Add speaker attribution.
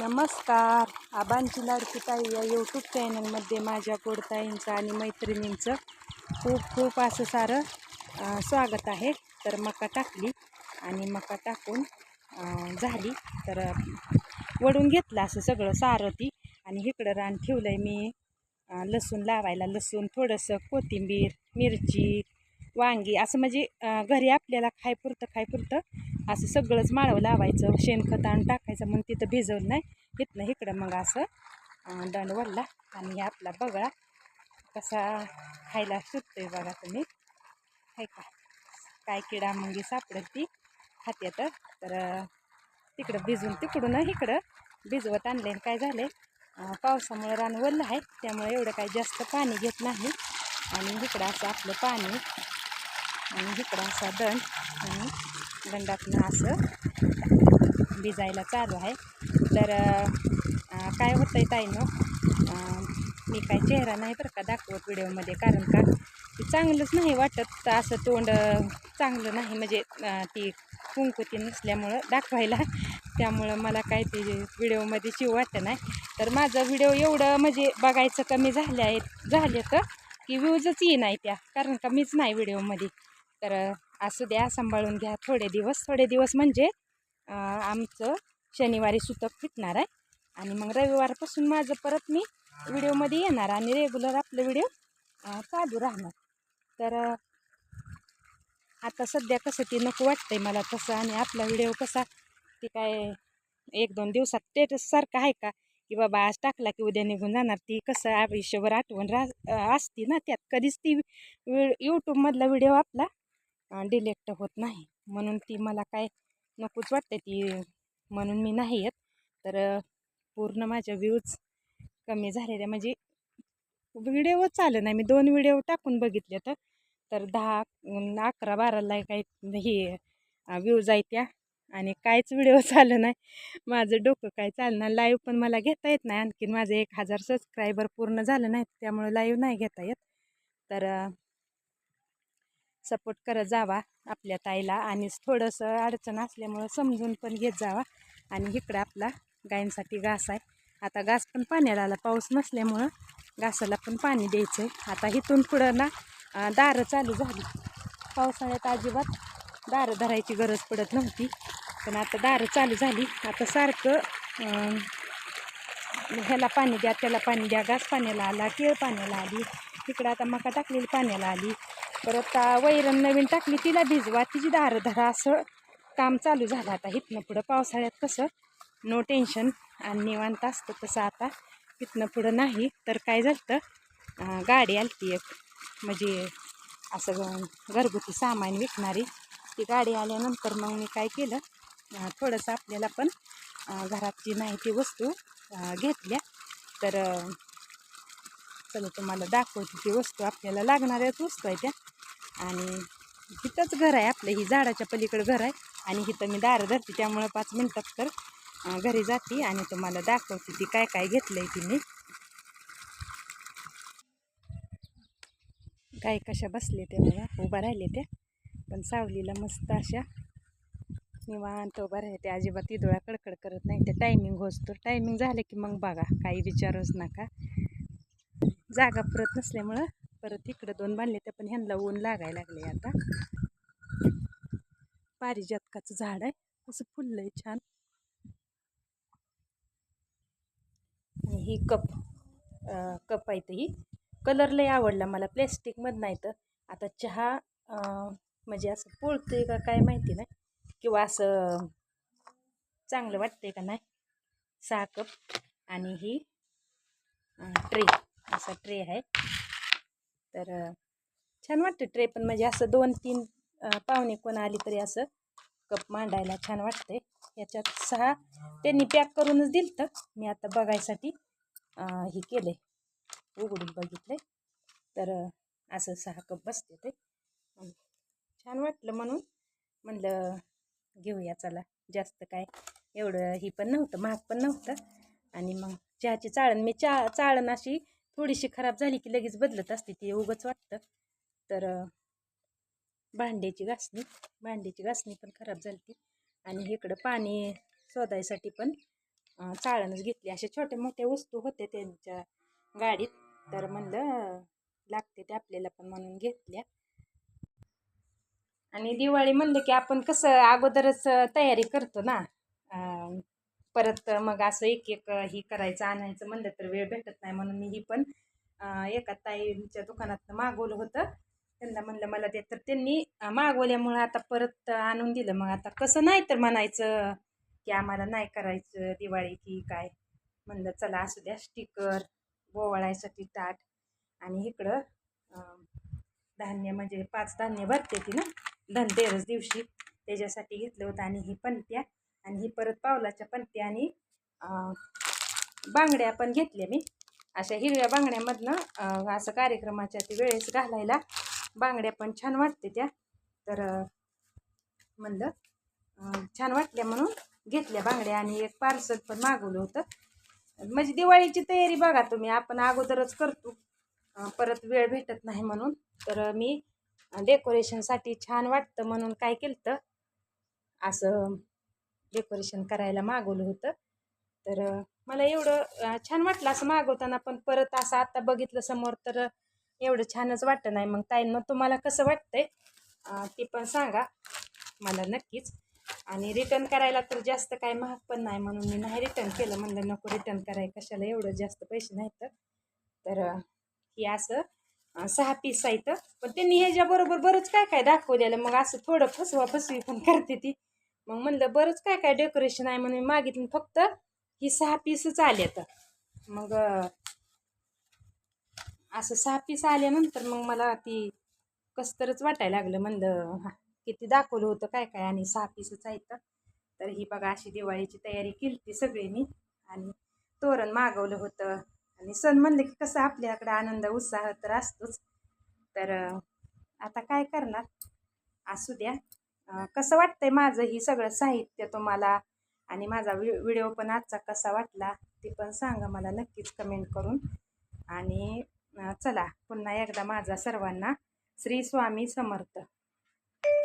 Speaker 1: नमस्कार. आबांची लाडकी ताई या यूट्यूब चॅनलमध्ये माझ्या गोडताईंचं आणि मैत्रिणींचं खूप खूप असं सारं स्वागत आहे. तर मका टाकली आणि मका टाकून झाली. तर वडून घेतलं असं सगळं सारं ती आणि इकडं रान ठेवलं आहे मी लसूण लावायला लसूण थोडंसं कोथिंबीर मिरची वांगी असं म्हणजे घरी आपल्याला खायपुरतं खायपुरतं असं सगळंच माळवं लावायचं. शेणखत आणि टाकायचं मग तिथं भिजवलं नाही इथनं इकडं मग असं दंड वळला आणि आपला बगळा कसा खायला सुटतोय बघा तुम्ही. हाय का? काय किडा मुंगी सापडेल ती खात्यात तर तिकडं भिजून तिकडून इकडं भिजवत आणले आणि काय झाले पावसामुळे रान वल्लं आहे त्यामुळे एवढं काही जास्त पाणी घेत नाही. आणि इकडं असं आपलं पाणी आणि इकडं असा दंड आणि दंडातनं असं भिजायला चालू आहे. तर काय होतं आहे ताईनं मी काय चेहरा नाही बरं का दाखवत व्हिडिओमध्ये कारण का? ते चांगलंच नाही वाटत. असं तोंड चांगलं नाही. म्हणजे ती कुंकुती नसल्यामुळं दाखवायला. त्यामुळं मला काय ते व्हिडिओमध्ये शिव वाटत नाही. तर माझा व्हिडिओ एवढं म्हणजे बघायचं कमी झाले आहेत झाले तर की व्ह्यूजच ये नाही त्या. कारण का मीच नाही व्हिडिओमध्ये. तर असू द्या सांभाळून घ्या. थोडे दिवस थोडे दिवस म्हणजे आमचं शनिवारी सुतक फिटणार आहे. आणि मग रविवारपासून माझं परत मी व्हिडिओमध्ये येणार आणि रेग्युलर आपलं व्हिडिओ चालू राहणार. तर आता सध्या कसं ती नको वाटतंय मला तसं आणि आपला व्हिडिओ कसा ती काय एक दोन दिवसात स्टेटससारखा आहे का? की बाबा आज टाकला की उद्या निघून जाणार. ती कसं आयुष्यभर आठवण रा असती ना त्यात. कधीच ती यूट्यूबमधला व्हिडिओ आपला डिलेक्ट होत नाही. म्हणून ती मला काय नकोच वाटते ती म्हणून मी नाही येत. तर पूर्ण माझ्या व्ह्यूज कमी झालेल्या म्हणजे व्हिडिओ चालू नाही. मी दोन व्हिडिओ टाकून बघितले तर तर दहा अकरा बाराला काही हे व्ह्यूज आहे त्या. आणि काहीच व्हिडिओ चालू नाही. माझं डोकं काय चालणार? लाईव्ह पण मला घेता येत नाही. आणखीन माझं एक हजार सबस्क्रायबर पूर्ण झालं नाही त्यामुळे लाईव्ह नाही घेता येत. तर सपोर्ट करत जावा आपल्या ताईला आणि थोडंसं अडचण असल्यामुळं समजून पण घेत जावा. आणि इकडं आपला गायींसाठी घास आहे. आता घास पण पाण्याला आला. पाऊस नसल्यामुळं घासाला पण पाणी द्यायचं आहे आता इथून पुढं ना दारं चालू झाली. पावसाळ्यात अजिबात दारं धरायची गरज पडत नव्हती. पण आता दारं चालू झाली. आता सारखं ह्याला पाणी द्या त्याला पाणी द्या. घास पाण्याला आला केळ पाण्याला आली. इकडं आता मका टाकलेली पाण्याला आली. परत वैरण नवीन टाकली तिला भिजवा तिची दारं धरा असं काम चालू झालं आता. इथनं पुढं पावसाळ्यात कसं नो टेन्शन आणि निवांत असतं तसं आता. इथनं पुढं नाही तर काय झालं गाडी आली ती एक. म्हणजे असं घरगुती सामान विकणारी ती गाडी आल्यानंतर मग मी काय केलं थोडंसं आपल्याला पण घरात जी नाही ती वस्तू घेतल्या. तर चला तुम्हाला दाखवते ती वस्तू. आपल्याला लागणाऱ्याच वस्तू आहे त्या. आणि हिथंच घर आहे आपलं. ही झाडाच्या पलीकडं घर आहे. आणि हिथं मी दारं धरते. त्यामुळं पाच मिनटात तर घरी जाते आणि तुम्हाला दाखवते ती काय काय घेतलं आहे तिने. गाय कशा बसले त्या बघा. उभा राहिले त्या. पण सावलीला मस्त अशा निवांत उभा राहते अजिबात इदोळा कडकड करत नाही. ते टायमिंग होतो टायमिंग झालं की मग बघा. काही विचारूच नका. जागा पुरत नसल्यामुळं परत इकडं दोन बांधले तर पण ह्यांना ऊन लागायला लागले आता. पारिजातकाचं झाड आहे. असं फुललंय छान. आणि ही कप कप आहे ही कलर लय आवडला मला. प्लॅस्टिकमधनं नाही तर. आता चहा म्हणजे असं पोळतोय का काय माहिती नाही. किंवा असं चांगलं वाटतंय का नाही. सहा कप आणि ही ट्रे. असा ट्रे आहे. तर छान वाटतं ट्रे पण म्हणजे असं दोन तीन पाहुणे कोण आली तरी असं कप मांडायला छान वाटते याच्यात सहा त्यांनी पॅक करूनच दिलं तर मी आता बघायसाठी हे केले उघडून बघितले तर असं सहा कप बसते ते. छान वाटलं म्हणून म्हणलं घेऊया चला. जास्त काय एवढं ही पण नव्हतं महाग पण नव्हतं. आणि मग चहाची चाळण मी चहा चाळण अशी थोडीशी खराब झाली की लगेच बदलत असते ती उगंच वाटतं. तर भांड्याची घासणी भांड्याची घासणी पण खराब झाली ती. आणि इकडं पाणी शोधायसाठी पण चाळणच घेतली. अशा छोट्या मोठ्या वस्तू होत्या त्यांच्या गाडीत. तर म्हणलं लागते ते आपल्याला पण म्हणून घेतल्या. आणि दिवाळी म्हणलं की आपण कसं अगोदरच तयारी करतो ना. परत मग असं एक एक ही करायचं आणायचं म्हणलं तर वेळ भेटत नाही म्हणून मी ही पण एका ताईच्या दुकानातनं मागवलं होतं. त्यांना म्हणलं मला ते तर त्यांनी मागवल्यामुळं आता परत आणून दिलं. मग आता कसं नाही तर म्हणायचं की आम्हाला नाही करायचं दिवाळी की काय? म्हणलं चला असू द्या स्टिकर गोवाळायसाठी ताट आणि इकडं धान्य म्हणजे पाच धान्य भरते ती ना धनतेरस दिवशी. त्याच्यासाठी घेतलं होतं आणि ही पण त्या आणि ही परत पावलाच्या पंती आणि बांगड्या पण घेतल्या मी. अशा हिरव्या बांगड्यामधनं असं कार्यक्रमाच्या ते वेळेस घालायला बांगड्या पण छान वाटते त्या. तर म्हणलं छान वाटल्या म्हणून घेतल्या बांगड्या आणि एक पार्सल पण मागवलं होतं. म्हणजे दिवाळीची तयारी बघा तुम्ही आपण अगोदरच करतो. परत वेळ भेटत नाही म्हणून. तर मी डेकोरेशनसाठी छान वाटतं म्हणून काय केलं तर असं डेकोरेशन करायला मागवलं होतं. तर मला एवढं छान वाटलं असं मागवताना पण परत असं आता बघितलं समोर तर एवढं छानच वाटतं नाही. मग ताईंना तुम्हाला कसं वाटतंय ते पण सांगा. मला नक्कीच. आणि रिटर्न करायला तर जास्त काय महाग पण नाही म्हणून मी नाही रिटर्न केलं. म्हणलं नको रिटर्न कराय कशाला एवढं जास्त पैसे नाहीत तर. हे असं सहा पीस आहेत. पण त्यांनी ह्याच्याबरोबर बरंच काय काय दाखवलेलं. मग असं थोडं फसवा फसवी पण करते ती. मग म्हणलं बरंच काय काय डेकोरेशन आहे म्हणून मागितलं. फक्त ही सहा पीसच आल्यात मग असं सहा पीस आल्यानंतर मग मला ती कसतरच वाटायला लागलं. म्हणलं हा किती दाखवलं होतं काय काय आणि सहा पीसच आहेत तर. ही बघा अशी दिवाळीची तयारी केली ती सगळी मी. आणि तोरण मागवलं होतं. आणि सण म्हणलं की कसं आपल्याकडे आनंद उत्साह तर असतोच. तर आता काय करणार? असू द्या कसं वाटतंय माझं ही सगळं साहित्य तुम्हाला? आणि माझा व्हि व्हिडिओ पण आजचा कसा वाटला ते पण सांगा मला नक्कीच कमेंट करून. आणि चला पुन्हा एकदा माझा सर्वांना श्री स्वामी समर्थ.